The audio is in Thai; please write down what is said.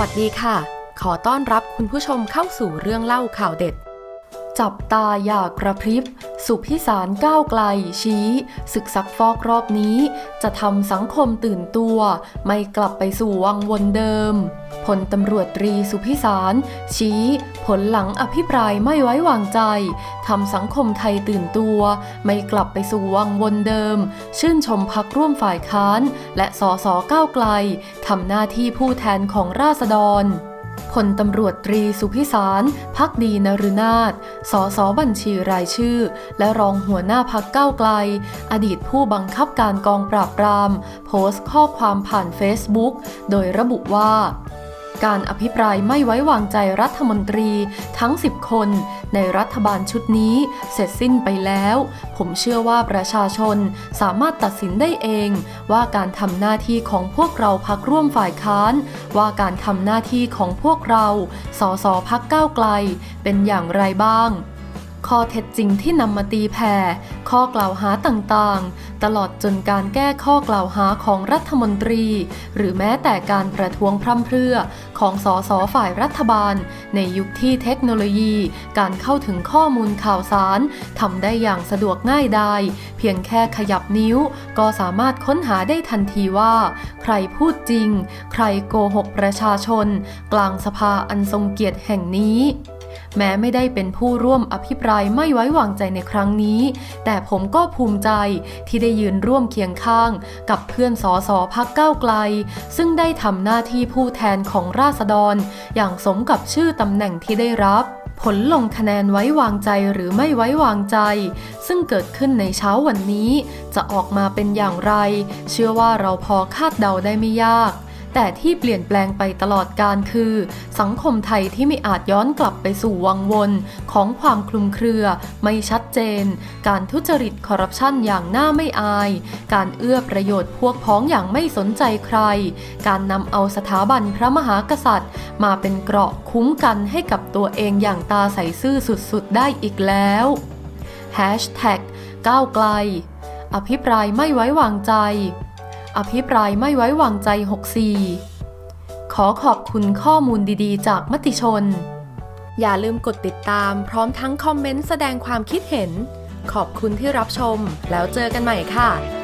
วัสดีค่ะ ขอต้อนรับคุณผู้ชมเข้าสู่เรื่องเล่าข่าวเด็ด จับตาอย่ากระพริบ สุพิสารก้าวไกลชี้ ศึกซักฟอกรอบนี้ จะทำสังคมตื่นตัว ไม่กลับไปสู่วังวนเดิมพลตำรวจตรีสุพิสาร ชี้ ผลหลังอภิปรายไม่ไว้วางใจทำสังคมไทยตื่นตัว ไม่กลับไปสู่วังวนเดิม ชื่นชมพักร่วมฝ่ายค้าน และสสก้าวไกลทำหน้าที่ผู้แทนของราษฎร พลตำรวจตรีสุพิสารพักดีนรุนาถสสบัญชีรายชื่อ และรองหัวหน้าพักก้าวไกล อดีตผู้บังคับการกองปราบปราม โพสต์ข้อความผ่านเฟซบุ๊กโดยระบุว่า การอภิปรายไม่ไว้วางใจรัฐมนตรีทั้ง 10 คน ในรัฐบาลชุดนี้เสร็จสิ้นไปแล้ว ผมเชื่อว่าประชาชนสามารถตัดสินได้เอง ว่าการทำหน้าที่ของพวกเราพักร่วมฝ่ายค้าน ว่าการทำหน้าที่ของพวกเราสสพักก้าวไกล เป็นอย่างไรบ้าง ข้อเท็จจริงที่นำมาตีแผ่ข้อกล่าวหาต่างๆ ตลอดจนการแก้ข้อกล่าวหาของรัฐมนตรี หรือแม้แต่การประท้วงพร่ำเพรื่อของสสฝ่ายรัฐบาล ในยุคที่เทคโนโลยี การเข้าถึงข้อมูลข่าวสารทำได้อย่างสะดวกง่ายดายเพียงแค่ขยับนิ้ว ก็สามารถค้นหาได้ทันทีว่า ใครพูดจริง ใครโกหกประชาชน กลางสภาอันทรงเกียรติแห่งนี้ แม้ไม่ได้เป็นผู้ร่วมอภิปรายไม่ไว้วางใจในครั้งนี้ แต่ผมก็ภูมิใจที่ได้ยืนร่วมเคียงข้าง กับเพื่อนสอสอพักก้าวไกล ซึ่งได้ทำหน้าที่ผู้แทนของราษฎร อย่างสมกับชื่อตำแหน่งที่ได้รับผลลงคะแนนไว้วางใจหรือไม่ไว้วางใจ ซึ่งเกิดขึ้นในเช้าวันนี้ จะออกมาเป็นอย่างไร เชื่อว่าเราพอคาดเดาได้ไม่ยาก แต่ที่เปลี่ยนแปลงไปตลอดการคือ สังคมไทยที่ไม่อาจย้อนกลับไปสู่วังวนของความคลุมเครือ ไม่ชัดเจน การทุจริตคอร์รัปชันอย่างน่าไม่อาย การเอื้อประโยชน์พวกพ้องอย่างไม่สนใจใคร การนำเอาสถาบันพระมหากษัตริย์ มาเป็นเกราะคุ้มกันให้กับตัวเองอย่างตาใสซื่อสุดๆ ได้อีกแล้วก้าวไกล อภิปรายไม่ไว้วางใจ อภิปรายไม่ไว้วางใจ 64 ขอขอบคุณข้อมูลดีๆ จากมติชน อย่าลืมกดติดตามพร้อมทั้งคอมเมนต์แสดงความคิดเห็น ขอบคุณที่รับชม แล้วเจอกันใหม่ค่ะ